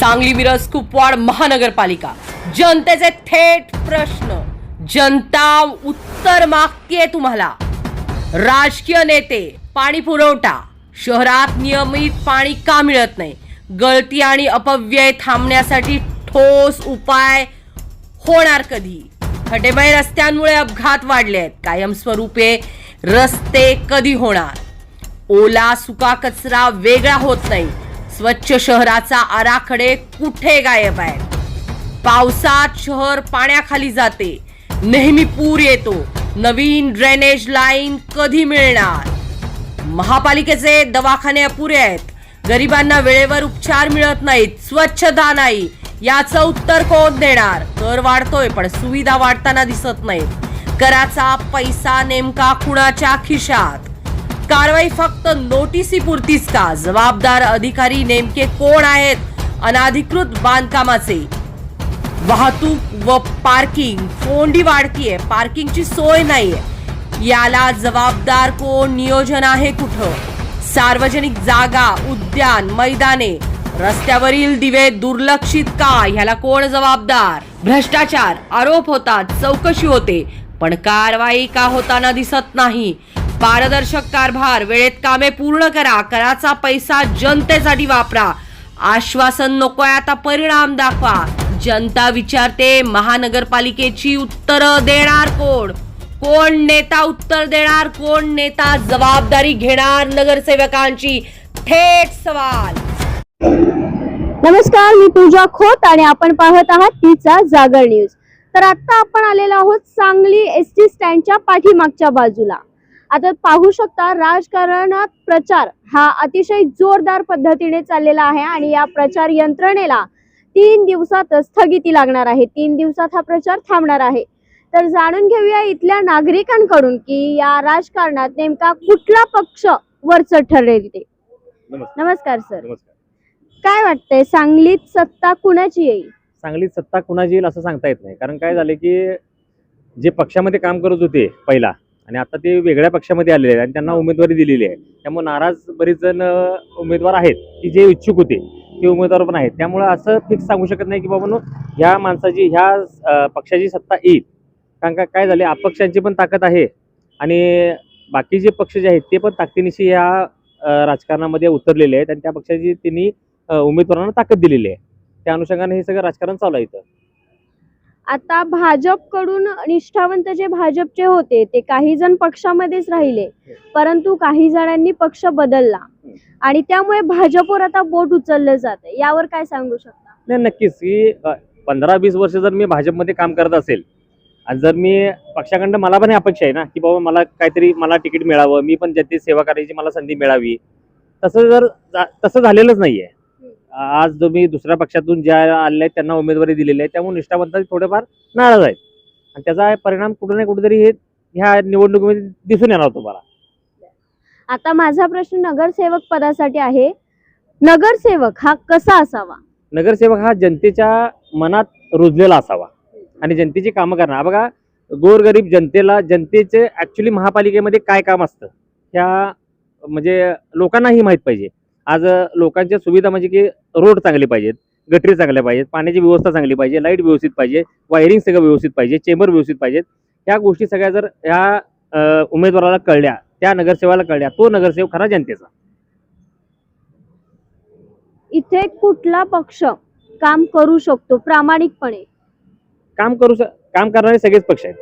सांगली मिरज कुपवाड महानगरपालिका. जनतेचे थेट प्रश्न. जनता उत्तर मागतीये तुम्हाला. राजकीय नेते पाणी पुरवठा. शहरात नियमित पाणी का मिळत नाही? गळती आणि अपव्यय थांबण्यासाठी ठोस उपाय होणार कधी? खड्डेमय रस्त्यांमुळे अपघात वाढले आहेत. कायमस्वरूपे रस्ते कधी होणार? ओला सुका कचरा वेगळा होत नाही. स्वच्छ शहराचा आराखडे कुठे गायब आहे? पावसात शहर पाण्याखाली जाते. नेहमी पूर येतो. नवीन ड्रेनेज लाईन कधी मिळणार? महापालिकेचे दवाखाने अपुरे आहेत. गरिबांना वेळेवर उपचार मिळत नाहीत. स्वच्छता नाही. याचं उत्तर कोण देणार? कर वाढतोय पण सुविधा वाढताना दिसत नाहीत. कराचा पैसा नेमका कुणाच्या खिशात? कारवाई फक्त नोटिसी पुरतीच का? जबाबदार अधिकारी नेमके कोण आहेत? अनाधिकृत बांधकामाचे वाहतूक व पार्किंग कोंडी वाढतीये पार्किंगची सोय नाहीये. याला जबाबदार कोण? नियोजन आहे कुठं? सार्वजनिक जागा उद्यान मैदाने रस्त्यावरील दिवे दुर्लक्षित का? ह्याला कोण जबाबदार? भ्रष्टाचार आरोप होतात चौकशी होते पण कारवाई का होताना दिसत नाही? पारदर्शक कारभार वेळेत कामे पूर्ण करा कराचा पैसा जनतेसाठी वापरा. आश्वासन नकोय आता परिणाम दाखवा. जनता विचारते महानगरपालिकेची उत्तरं देणार कोण? कोण नेता उत्तर देणार कोण नेता जबाबदारी घेणार नगरसेवकांची? थेट सवाल. नमस्कार मी पूजा खोत आणि आपण पाहत आहात तिचा जागर न्यूज. तर आता आपण आलेलो आहोत सांगली एस टी स्टँडच्या पाठीमागच्या बाजूला. आता पाहू शकता राजकारणात प्रचार हा अतिशय जोरदार पद्धतीने चाललेला आहे आणि या प्रचार यंत्रणेला तीन दिवसात स्थगिती लागणार आहे. तीन दिवसात हा प्रचार थांबणार आहे. तर जाणून घेऊया इथल्या नागरिकांकडून की या राजकारणात नेमका कुठला पक्ष वरचढ ठरेल ते. नमस्कार. सर काय वाटतंय सांगलीत सत्ता कुणाची येईल? सांगलीत सत्ता कुणाची येईल असं सांगता येत नाही. कारण काय झालं की जे पक्षामध्ये काम करत होते पहिला आणि आता ते वेगळ्या पक्षामध्ये आलेले आहेत आणि त्यांना उमेदवारी दिलेली आहे. त्यामुळे नाराज बरेच जण उमेदवार आहेत की जे इच्छुक होते ते उमेदवार पण आहेत. त्यामुळे असं फिक्स सांगू शकत नाही की बाबा ह्या माणसाची ह्या पक्षाची सत्ता येईल. कारण का काय झाले अपक्षांची पण ताकद आहे. आणि बाकीचे पक्ष जे आहेत ते पण ताकदीनिशी या अं, राजकारणामध्ये उतरलेले आहेत आणि त्या पक्षाची त्यांनी उमेदवारांना ताकद दिलेली आहे. त्या अनुषंगाने हे सगळं राजकारण चालू आहे इथं. आता भाजपकडून निष्ठावंत जे भाजपचे होते ते काही जण पक्षामध्येच राहिले. परंतु काही जणांनी पक्ष बदलला. आणि त्यामुळे भाजपवर आता बोट उचललं जात यावर काय सांगू शकता? नाही नक्कीच. की पंधरा वीस वर्ष जर मी भाजपमध्ये काम करत असेल आणि जर मी पक्षाकडनं मला पण अपेक्षा आहे ना की बाबा मला काहीतरी मला तिकीट मिळावं मी पण जनतेची सेवा करायची मला संधी मिळावी. तसं जर तसं झालेलंच नाहीये. आज जो मी दुसऱ्या पक्षातून ज्या आहेत त्यांना उमेदवारी दिलेली आहे त्यामुळे निष्ठावंत थोडेफार नाराज आहेत. आणि त्याचा परिणाम कुठे ना कुठेतरी हे ह्या निवडणुकीमध्ये दिसून येणार तुम्हाला आता माझा प्रश्न नगरसेवक पदासाठी आहे. नगरसेवक हा कसा असावा? नगरसेवक हा जनतेच्या मनात रुजलेला असावा आणि जनतेची कामं करणार. बघा गोरगरीब जनतेला जनतेचे ऍक्च्युली महापालिकेमध्ये काय काम असतं? ह्या म्हणजे लोकांनाही माहीत पाहिजे. आज लोकांच्या सुविधा म्हणजे की रोड चांगले पाहिजेत गटरी चांगल्या पाहिजेत पाण्याची व्यवस्था चांगली पाहिजे लाइट व्यवस्थित पाहिजे वायरिंग सगळं व्यवस्थित पाहिजे चेंबर व्यवस्थित पाहिजेत. ह्या गोष्टी सगळ्या जर ह्या उमेदवाराला कळल्या त्या नगरसेवाला कळल्या तो नगरसेवक खरा जनतेचा. इथे कुठला पक्ष काम करू शकतो प्रामाणिकपणे? काम करू काम करणारे सगळेच पक्ष आहेत.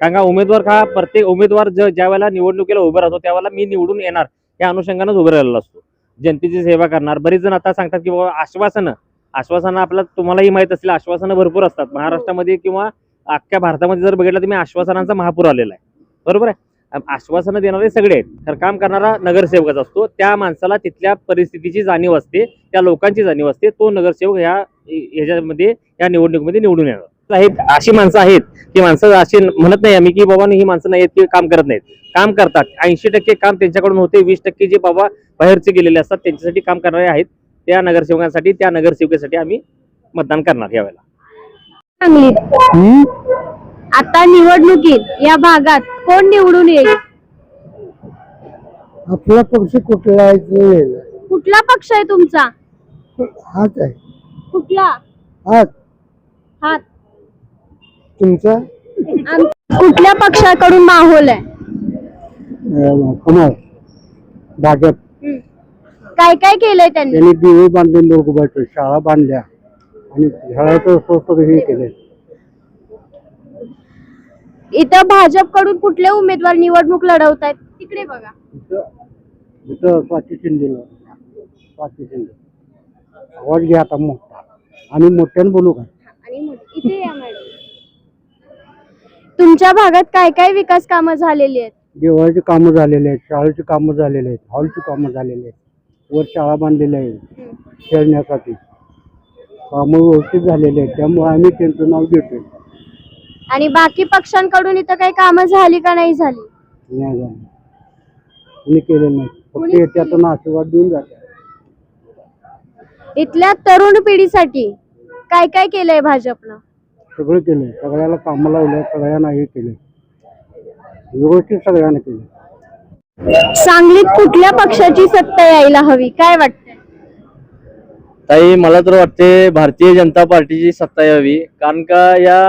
कारण का उमेदवार हा प्रत्येक उमेदवार ज- ज्या वेळेला निवडणुकीला उभं राहतो त्यावेळेला मी निवडून येणार या अनुषंगानेच उभं राहिलेला असतो. जनतेची सेवा करणार. बरेच जण आता सांगतात की बाबा आश्वासनं. आश्वासनं आपलं तुम्हालाही माहीत असेल आश्वासनं भरपूर असतात. महाराष्ट्रामध्ये किंवा अख्ख्या भारतामध्ये जर बघितलं तर तुम्ही आश्वासनांचा महापूर आलेला आहे. बरोबर आहे? आश्वासनं देणारे सगळे आहेत. तर काम करणारा नगरसेवकच असतो. त्या माणसाला तिथल्या परिस्थितीची जाणीव असते त्या लोकांची जाणीव असते. तो नगरसेवक ह्या ह्याच्यामध्ये या निवडणुकीमध्ये निवडून येणार. आहेत अशी माणसं आहेत की माणसं अशी म्हणत नाही आम्ही की बाबा ही माणसं नाही आहेत की काम करत नाहीत. काम करतात. ऐंशी टक्के काम त्यांच्याकडून होते वीस टक्के जे बाबा बाहेरचे गेलेले असतात त्यांच्यासाठी काम करणारे आहेत त्या नगरसेवकांसाठी त्या नगरसेवकासाठी आम्ही मतदान करणार यावेळेला. आता निवडणुकीत या भागात कोण निवडून येईल? आपला पक्ष कुठला आहे ते. कुठला पक्ष आहे तुमचा? हाच आहे. कुठला? हा हात तुमचा? आम- कुठल्या पक्षाकडून माहोल आहे? कमळ भाजप. काय काय केलंय त्यांनी? त्यांनी दिवे बांधले लोक बैठक शाळा बांधल्या. आणि शाळेचं स्वस्त हे केले इथं भाजपकडून कुठले उमेदवार निवडणूक लढवत आहेत तिकडे बघा. इथं इथं स्वाती शिंदेला. स्वाती शिंदे. आवाज घ्या आता मोठा. आणि मोठ्यानं बोलू का? आणि इथे या मॅडम. तुमच्या भागात काय काय विकास कामं झालेली आहेत? देवळाची कामं झालेली आहेत शाळेची कामं झालेली आहेत हॉलची कामं झालेली आहेत. वर शाळा बांधलेल्या आहेत खेळण्यासाठी. कामं व्यवस्थित झालेली आहेत. त्यामुळे आम्ही त्यांचं नाव घेतोय आणि बाकी पक्षांकडून इथं काही कामं झाली का नाही झाली? नाही झालं. कोणी केलेलं नाही. फक्त कोणीच येत्यातून आशीर्वाद देऊन जाते इथल्या तरुण पिढीसाठी काय काय केलंय भाजपनं? सगळं केलंय सगळ्याला कामं लावलं सगळ्यांना हे केलंय. व्यवस्थित सगळ्यांना केलं. सांगलीत कुठल्या पक्षाची सत्ता यायला हवी? काय वाटतंय? ताई मला तर वाटते भारतीय जनता पार्टीची सत्ता यावी. कारण का या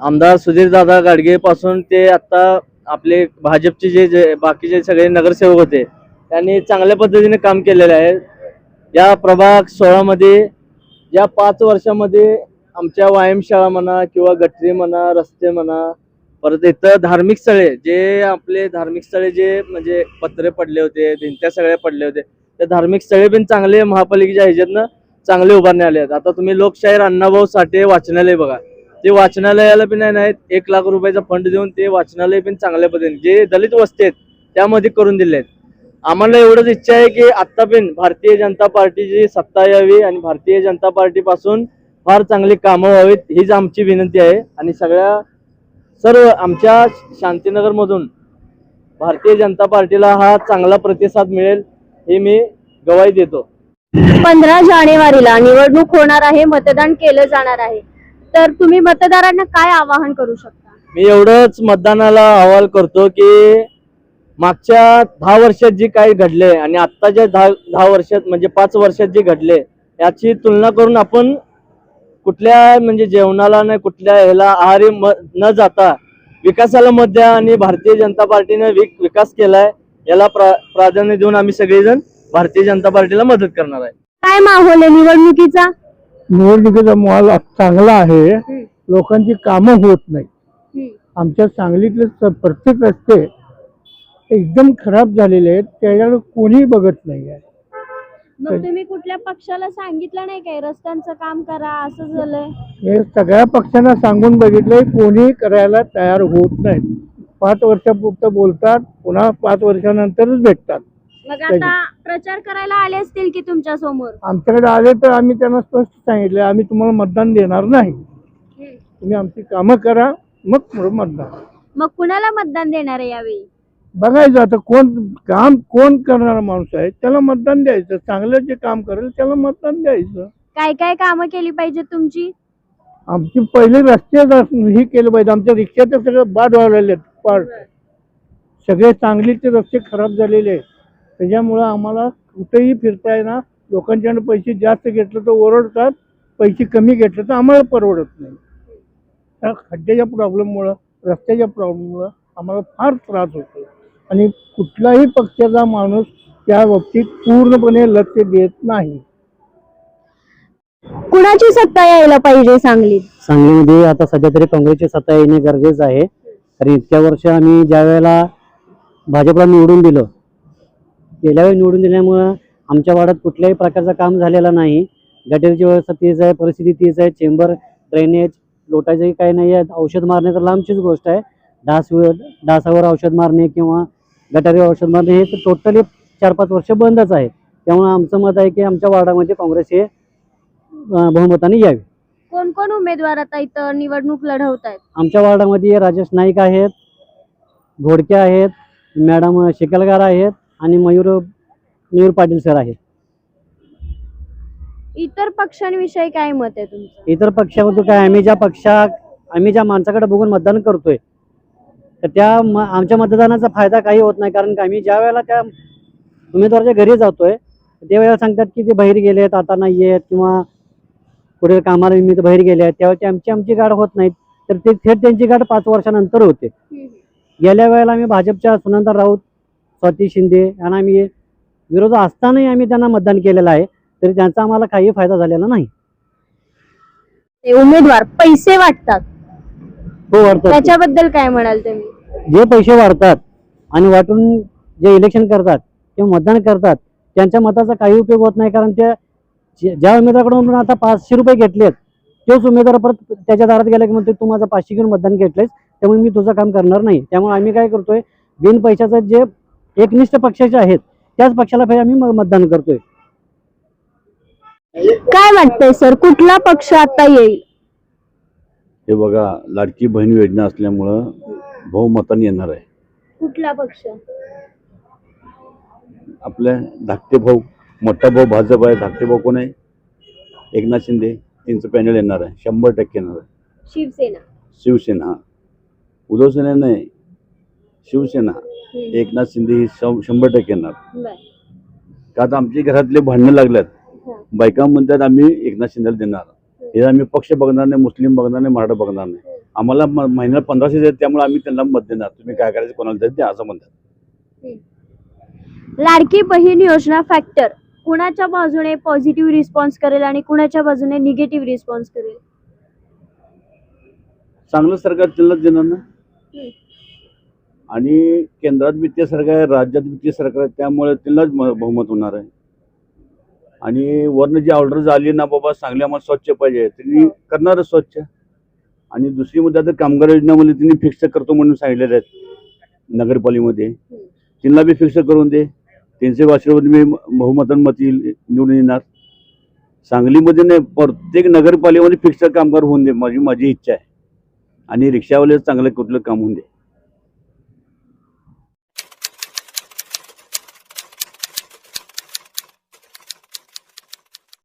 आमदार सुधीर दादा गाडगे पासून ते आता आपले भाजपचे जे जे बाकीचे सगळे नगरसेवक होते त्यांनी चांगल्या पद्धतीने काम केलेले आहे. या प्रभाग सोळामध्ये या पाच वर्षामध्ये आमच्या व्यायामशाळा म्हणा किंवा गटरी म्हणा रस्ते म्हणा परत इथं धार्मिक स्थळे जे आपले धार्मिक स्थळे जे म्हणजे पत्रे पडले होते भिंत्या सगळ्या पडले होते त्या धार्मिक स्थळे पण चांगले महापालिकेच्या ह्याच्यातनं चांगले उभारणे आले आहेत. आता तुम्ही लोकशाहीर अण्णाभाऊ साठे वाचनालय बघा. ते वाचनालयाला पण नाही नाहीत एक लाख रुपयाचा फंड देऊन ते वाचनालय पण चांगल्या पद्धतीने जे दलित वस्ती आहेत त्यामध्ये करून दिले आहेत. आम्हाला एवढंच इच्छा आहे की आत्ता पण भारतीय जनता पार्टीची सत्ता यावी आणि भारतीय जनता पार्टी पासून फार चांगली कामं व्हावीत हीच आमची विनंती आहे. आणि सगळ्या सर्व आमच्या शांतीनगर मधून भारतीय जनता पार्टीला हा चांगला प्रतिसाद मिळेल हे मी गवाही देतो. पंधरा जानेवारीला निवडणूक होणार आहे मतदान केलं जाणार आहे. तर तुम्ही मतदारांना काय आवाहन करू शकता? मी एवढंच मतदानाला अहवाल करतो की मागच्या दहा वर्षात जे काही घडले आणि आत्ताच्या दहा दहा वर्षात म्हणजे पाच वर्षात जे घडले याची तुलना करून आपण कुठल्या म्हणजे जेवणाला नाही कुठल्या ह्याला आहारी न जाता विकासाला मत द्या आणि भारतीय जनता पार्टीने विक विकास केलाय याला प्रा प्राधान्य देऊन आम्ही सगळेजण भारतीय जनता पार्टीला मदत करणार आहे. काय माहोल आहे निवडणुकीचा? निवडणुकीचा माल चांगला आहे. लोकांची कामं होत नाही आमच्या सांगलीतले प्रत्येक रस्ते एकदम खराब झालेले आहेत. त्याच्याकडे कोणी बघत नाही आहे. मग तुम्ही कुठल्या पक्षाला सांगितलं नाही काय? रस्त्यांचं काम करा असं झालंय? हे सगळ्या पक्षांना सांगून बघितलंय कोणी करायला तयार होत नाही. पाच वर्षापुरतं बोलतात पुन्हा पाच वर्षानंतरच भेटतात. मग आता प्रचार करायला आले असतील की तुमच्यासमोर? आमच्याकडे आले तर आम्ही त्यांना स्पष्ट सांगितलं आम्ही तुम्हाला मतदान देणार नाही. तुम्ही आमची कामं करा मग पुढं मतदान. मग कुणाला मतदान देणार आहे यावेळी? बघायचं आता कोण काम कोण करणारा माणूस आहे त्याला मतदान द्यायचं. चांगलं जे काम करेल त्याला मतदान द्यायचं. काय काय कामं केली पाहिजे तुमची? आमची पहिले रस्ते हे केलं पाहिजे. आमच्या रिक्षाचे सगळं बाद व्हायला पार्ट सगळे सांगलीचे रस्ते खराब झालेले आहेत. त्याच्यामुळं आम्हाला कुठेही फिरता येणार लोकांच्याकडे पैसे जास्त घेतलं तर ओरडतात. पैसे कमी घेतलं तर आम्हाला परवडत नाही. त्या खड्ड्याच्या प्रॉब्लेममुळं रस्त्याच्या प्रॉब्लेममुळं आम्हाला फार त्रास होतो आणि कुठलाही पक्षाचा माणूस त्या बाबतीत पूर्णपणे लक्ष देत नाही. कुणाची सत्ता यायला पाहिजे सांगलीत सांगलीमध्ये आता सध्या तरी काँग्रेसची सत्ता येणे गरजेचं आहे. कारण इतक्या वर्ष आम्ही ज्या वेळेला भाजपला निवडून दिलं गेल्या वेळी निवडून दिल्यामुळं आमच्या वाड्यात कुठल्याही प्रकारचं काम झालेलं नाही. गटरीची व्यवस्था तीच आहे परिस्थिती तीच आहे चेंबर ड्रेनेज लोटायचंही काही नाही आहे. औषध मारणे तर लांबचीच गोष्ट आहे. डास डासावर औषध मारणे किंवा गटारी औषध मारणे हे तर टोटली चार पाच वर्ष बंदच आहे त्यामुळे आमचं मत आहे की आमच्या वार्डामध्ये काँग्रेस हे बहुमताने यावे. कोण कोण उमेदवार आता इथं निवडणूक लढवत आहेत आमच्या वार्डामध्ये राजेश नाईक आहेत घोडके आहेत मॅडम शिकलगार आहेत आणि मयूर मयूर पाटील सर आहेत. इतर पक्षांविषयी काय मत आहे तुमचं? इतर पक्षामधून काय आम्ही ज्या पक्षा आम्ही ज्या माणसाकडे बघून मतदान करतोय तर त्या म आमच्या मतदानाचा फायदा काही होत नाही कारण का आम्ही ज्या वेळेला त्या उमेदवाराच्या घरी जातोय त्यावेळेला सांगतात की ते बाहेर गेलेत आता नाही आहेत किंवा कुठे कामाला निमित्त बाहेर गेले आहेत तेव्हा आमची आमची गाठ होत नाहीत. तर ते थेट त्यांची गाठ पाच वर्षानंतर होते. गेल्या वेळेला आम्ही भाजपच्या सुनंदा राऊत स्वाती शिंदे यांना आम्ही विरोध असतानाही आम्ही त्यांना मतदान केलेलं आहे तरी त्यांचा आम्हाला काही फायदा झालेला नाही. उमेदवार पैसे वाटतात. हो त्याच्याबद्दल काय म्हणाल तुम्ही? जे पैसे वाढतात आणि वाटून जे इलेक्शन करतात किंवा मतदान करतात त्यांच्या मताचा काही उपयोग होत नाही. कारण त्या ज्या उमेदवाराकडून आता पाचशे रुपये घेतलेत तोच उमेदवार परत त्याच्या दारात गेला की म्हणतो तू माझं पाचशे घेऊन मतदान घेतलेस त्यामुळे मी तुझं काम करणार नाही. त्यामुळे आम्ही काय करतोय बिन पैशाचं जे एकनिष्ठ पक्षाचे आहेत त्याच पक्षाला आम्ही मतदान करतोय. काय वाटतंय सर? कुठला पक्ष आता येईल? हे बघा लाडकी बहीण योजना असल्यामुळं बहुमताने येणार आहे. कुठला पक्ष? आपल्या धाकटे भाऊ मोठा भाऊ भाजप आहे धाकटे भाऊ कोण आहे? एकनाथ शिंदे त्यांचं पॅनल येणार आहे शंभर टक्के येणार आहे. शिवसेना. शिवसेना हा. उद्धव सेना नाही. शिवसेना एकनाथ शिंदे ही शं- शंभर टक्के येणार. बर. का आता आमच्या घरातले भांडणं लागल्यात. बायका म्हणतात आम्ही एकनाथ शिंदेला देणार. हे आम्ही पक्ष बघणार नाही मुस्लिम बघणार नाही मराठा बघणार नाही. आम्हाला म- महिन्याला पंधराशे देतात त्यामुळे आम्ही त्यांना मत देणार. तुम्ही काय करायचं कोणाला देत असं म्हणतात. लाडकी बहीण योजना फॅक्टर कुणाच्या बाजूने पॉझिटिव्ह रिस्पॉन्स करेल आणि कुणाच्या बाजूने निगेटिव्ह रिस्पॉन्स करेल? चांगलं सरकार त्यांनाच देणार ना. आणि केंद्रात वित्तीय सरकार आहे राज्यात वित्तीय सरकार आहे त्यामुळे त्यांनाच बहुमत होणार आहे. आणि वरनं जी ऑर्डर झाली ना बाबा चांगली आम्हाला स्वच्छ पाहिजे. त्यांनी करणारच स्वच्छ. आणि दुसरी मुद्दा तर कामगार योजनेमध्ये त्यांनी फिक्स करतो म्हणून सांगितलेले आहेत नगरपालिकेमध्ये. त्यांना बी फिक्स करून दे. त्यांचे आशीर्वाद मी बहुमतान मत येईल निवडून येणार. सांगलीमध्ये नाही प्रत्येक नगरपालिकेमध्ये फिक्स कामगार होऊन दे माझी माझी इच्छा आहे. आणि रिक्षावाले चांगलं कुठलं काम होऊन दे.